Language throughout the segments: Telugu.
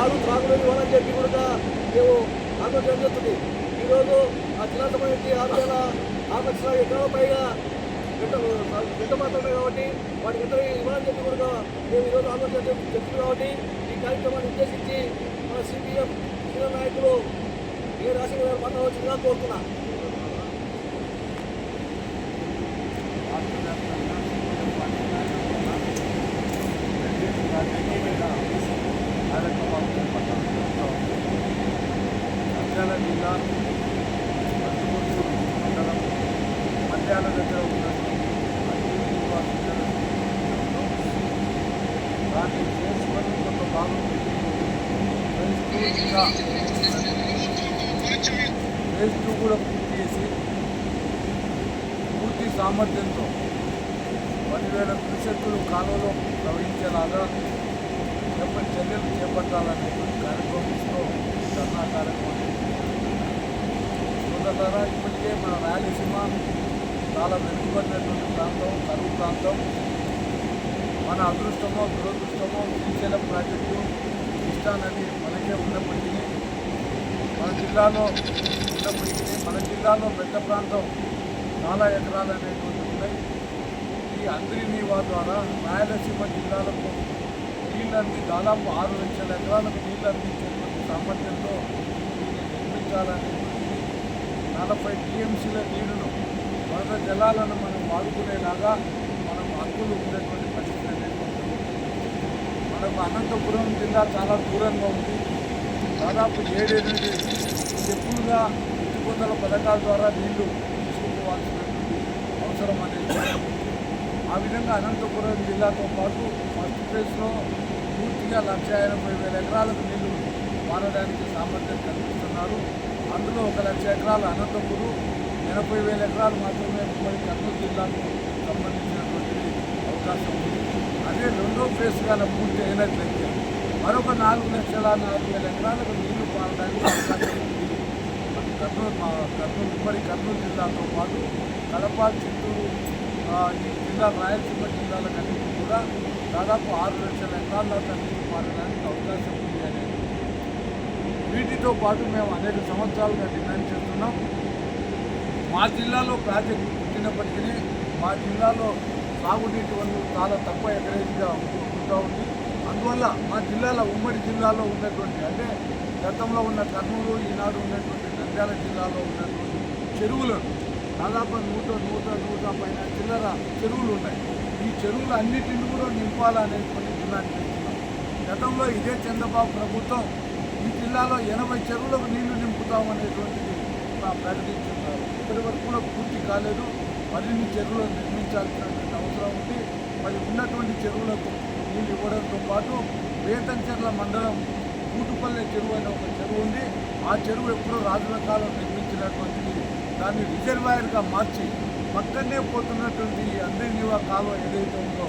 కాలు త్రాగులేదు అని చెప్పి కూడా మేము ఆందోళన జరుగుతుంది ఈరోజు ఆ జిల్లా సంబంధించి ఆరు వేల ఆరు లక్షల ఎకరాల పైగా గంట మాత్రమే కాబట్టి వాటికి ఎంత ఇవ్వాలని చెప్పి కూడా మేము ఈరోజు ఆందోళన చెప్తుంది కాబట్టి ఈ కార్యక్రమాన్ని ఉద్దేశించి మన సిపిఎం సీనియర్ నాయకులు ఏ రాజశేఖర గారు మాట్లాడవచ్చుగా కోరుతున్నాను నంద్యాల జిల్లా మంచుకొండూరు మండలం మండ్యాల దగ్గర ఉన్నటువంటి దాన్ని చేసుకొని కొంత భాగం ఫేజ్ టూ కూడా పూర్తి చేసి పూర్తి సామర్థ్యంతో పదివేల కృషకులు కాలువలో ప్రవహించేలాగా చెప్పని చర్యలు చేపట్టాలనేటువంటి కార్యక్రమంలో ధర్నా కార్యక్రమం ద్వారా ఇప్పటికే మన రాయలసీమ చాలా వెనుకబడినటువంటి ప్రాంతం కరువు ప్రాంతం. మన అదృష్టమో దురదృష్టమో శ్రీశైలం ప్రాజెక్టు ఇష్టానది మనకే ఉన్నప్పటికీ మన జిల్లాలో ఉన్నప్పటికీ మన జిల్లాలో పెద్ద ప్రాంతం చాలా ఎకరాలు అనేటువంటి ఉన్నాయి. ఈ అంద్రి నీవా ద్వారా రాయలసీమ జిల్లాలకు నీళ్ళు అంది దాదాపు ఆరు లక్షల ఎకరాలకు నీళ్ళు అందించేటువంటి సామర్థ్యంతో నిర్మించాలనేటువంటి నలభై టీఎంసీల నీరును వరద జలాలను మనం వాడుకునేలాగా మనం హక్కులు ఉండేటువంటి పరిస్థితి అనేది మనకు అనంతపురం జిల్లా చాలా దూరంగా ఉంది. దాదాపు ఏడెనిమిది చెప్పులుగా ఎత్తిపోతల పథకాల ద్వారా నీళ్ళు తీసుకోవాల్సినటువంటి అవసరం అనేది ఆ విధంగా అనంతపురం జిల్లాతో పాటు ఫస్ట్ ఫేజ్లో పూర్తిగా లక్ష ఎనభై వేల ఎకరాలకు నీళ్ళు వాడడానికి సామర్థ్యం కల్పిస్తున్నారు. అందులో ఒక లక్ష ఎకరాలు అనంతపురం ఎనభై వేల ఎకరాలు మాత్రమే ఉమ్మడి కర్నూలు జిల్లాకు సంబంధించినటువంటి అవకాశం ఉంది. అదే రెండో ఫేజ్ గల పూర్తి అయినట్లయితే మరొక నాలుగు లక్షల నాలుగు వేల ఎకరాలకు నీళ్ళు పారడానికి అవకాశం ఉంది. కర్నూలు మా కర్నూలు ఉమ్మడి కర్నూలు జిల్లాతో పాటు కడప చిత్తూరు ఈ జిల్లా రాయలసీమ జిల్లాలకన్నింటినీ కూడా దాదాపు ఆరు లక్షల ఎకరాల దాకా నీళ్ళు పారడానికి అవకాశం ఉంది. వీటితో పాటు మేము అనేక సంవత్సరాలుగా డిమాండ్ చేస్తున్నాం. మా జిల్లాలో ప్రాజెక్టు పుట్టినప్పటికీ మా జిల్లాలో సాగునీటి వనరులు చాలా తక్కువ ఎకరేజ్గా ఉంటూ ఉంది. అందువల్ల మా జిల్లాలో ఉమ్మడి జిల్లాలో ఉన్నటువంటి అంటే గతంలో ఉన్న కర్నూలు ఈనాడు ఉన్నటువంటి నంద్యాల జిల్లాలో ఉన్నటువంటి చెరువులను దాదాపు నూట నూట నూట పైన చిల్లర చెరువులు ఉన్నాయి. ఈ చెరువులు అన్నిటిని కూడా నింపాలనేటువంటి డిమాండ్ చేస్తున్నాం. గతంలో ఇదే చంద్రబాబు ప్రభుత్వం జిల్లాలో ఎనభై చెరువులకు నీళ్ళు నింపుతామనేటువంటిది అనేటువంటిది ప్రకటించున్నారు ఇప్పటి వరకు కూడా పూర్తి కాలేదు. మరిన్ని చెరువులు నిర్మించాల్సినటువంటి అవసరం ఉంది. మరి ఉన్నటువంటి చెరువులకు నీళ్ళు ఇవ్వడంతో పాటు వేతంచెర్ల మండలం కూటుపల్లె చెరువు అనే ఒక చెరువు ఉంది. ఆ చెరువు ఎప్పుడో రాజుల కాలం నిర్మించినటువంటిది. దాన్ని రిజర్వాయర్గా మార్చి పక్కనే పోతున్నటువంటి ఈ అందరినివా కాలువ ఏదైతే ఉందో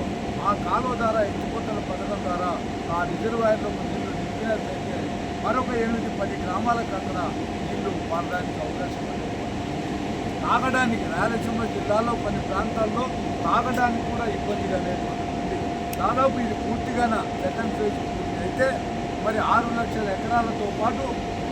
ఆ కాలువ ద్వారా ఎత్తిపోతల పథకం ద్వారా ఆ రిజర్వాయర్లకు నీళ్ళు నింపినట్లయితే మరొక ఎనిమిది పది గ్రామాలకు అక్కడ నీళ్ళు పారడానికి అవకాశం ఉంది. తాగడానికి రాయలసీమ జిల్లాలో కొన్ని ప్రాంతాల్లో తాగడానికి కూడా ఇబ్బందిగా అనేటువంటి ఉంది దాదాపు ఇది పూర్తిగాన సెకండ్ ఫేజ్ పూర్తి అయితే మరి ఆరు లక్షల ఎకరాలతో పాటు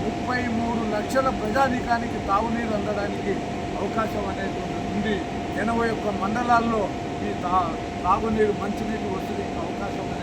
ముప్పై మూడు లక్షల ప్రజానీకానికి తాగునీరు అందడానికి అవకాశం అనేది ఉంది ఎనభై ఒక్క మండలాల్లో ఈ తా తాగునీరు మంచినీరు వసూలికి అవకాశం ఉంది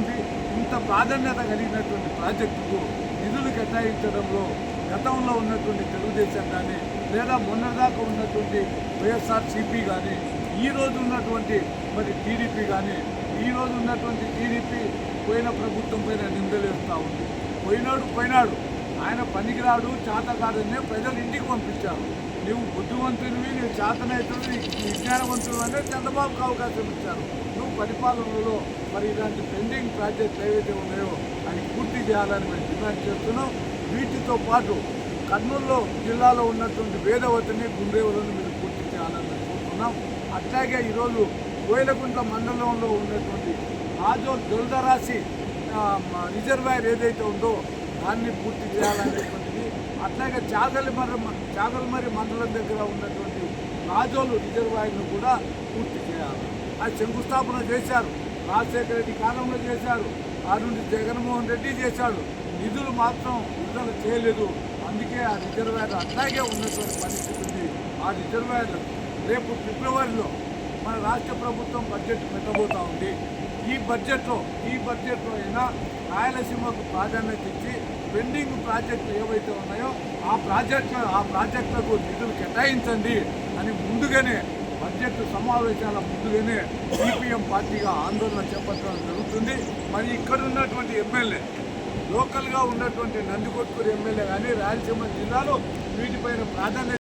ఉంది ఇంత ప్రాధాన్యత కలిగినటువంటి ప్రాజెక్టుకు నిధులు కేటాయించడంలో గతంలో ఉన్నటువంటి తెలుగుదేశం కానీ లేదా మొన్నటిదాకా ఉన్నటువంటి వైఎస్ఆర్సీపీ కానీ ఈ రోజు ఉన్నటువంటి మరి టీడీపీ కానీ ఈ రోజు ఉన్నటువంటి టీడీపీ పోయిన ప్రభుత్వం పైన నిందలేస్తూ ఉంది. పోయినాడు పోయినాడు. ఆయన పనికిరాడు చేతకాడనే ప్రజలు ఇంటికి పంపించారు. నువ్వు బుద్ధివంతునివి నువ్వు చేతనైతుంది విజ్ఞానవంతుడు అనే చంద్రబాబుకు అవకాశం ఇచ్చారు. పరిపాలనలో మరి ఇలాంటి పెండింగ్ ప్రాజెక్టులు ఏవైతే ఉన్నాయో అవి పూర్తి చేయాలని మేము డిమాండ్ చేస్తున్నాం. వీటితో పాటు కర్నూలులో జిల్లాలో ఉన్నటువంటి వేదవతిని గుండ్రేవులను మీరు పూర్తి చేయాలని మేము కోరుతున్నాం. అట్లాగే ఈరోజు కోయిలకుంట మండలంలో ఉన్నటువంటి రాజో దొల్దరాశి రిజర్వాయర్ ఏదైతే ఉందో దాన్ని పూర్తి చేయాలనేటువంటిది. అట్లాగే చాగలిమర్రి మ- చాగలిమర్రి మండలం దగ్గర ఉన్నటువంటి రాజోలు రిజర్వాయర్ను కూడా పూర్తి చేయాలి. అది శంకుస్థాపన చేశారు. రాజశేఖర రెడ్డి కాలంలో చేశారు. ఆ నుండి జగన్మోహన్ రెడ్డి చేశాడు. నిధులు మాత్రం విడుదల చేయలేదు. అందుకే ఆ రిజర్వాయర్ అట్లాగే ఉన్నటువంటి పరిస్థితి ఉంది. ఆ రిజర్వాయర్ రేపు ఫిబ్రవరిలో మన రాష్ట్ర ప్రభుత్వం బడ్జెట్ పెట్టబోతూ ఉంది. ఈ బడ్జెట్లో ఈ బడ్జెట్లో అయినా రాయలసీమకు ప్రాధాన్యత ఇచ్చి పెండింగ్ ప్రాజెక్టులు ఏవైతే ఉన్నాయో ఆ ప్రాజెక్టు ఆ ప్రాజెక్టులకు నిధులు కేటాయించండి అని ముందుగానే బడ్జెట్ సమావేశాల ముందుగానే సిపిఎం పార్టీగా ఆందోళన చేపట్టడం జరుగుతుంది. మరి ఇక్కడ ఉన్నటువంటి ఎమ్మెల్యే లోకల్గా ఉన్నటువంటి నందికొట్కూరు ఎమ్మెల్యే కానీ రాయలసీమ జిల్లాలో వీటిపైన ప్రాధాన్యత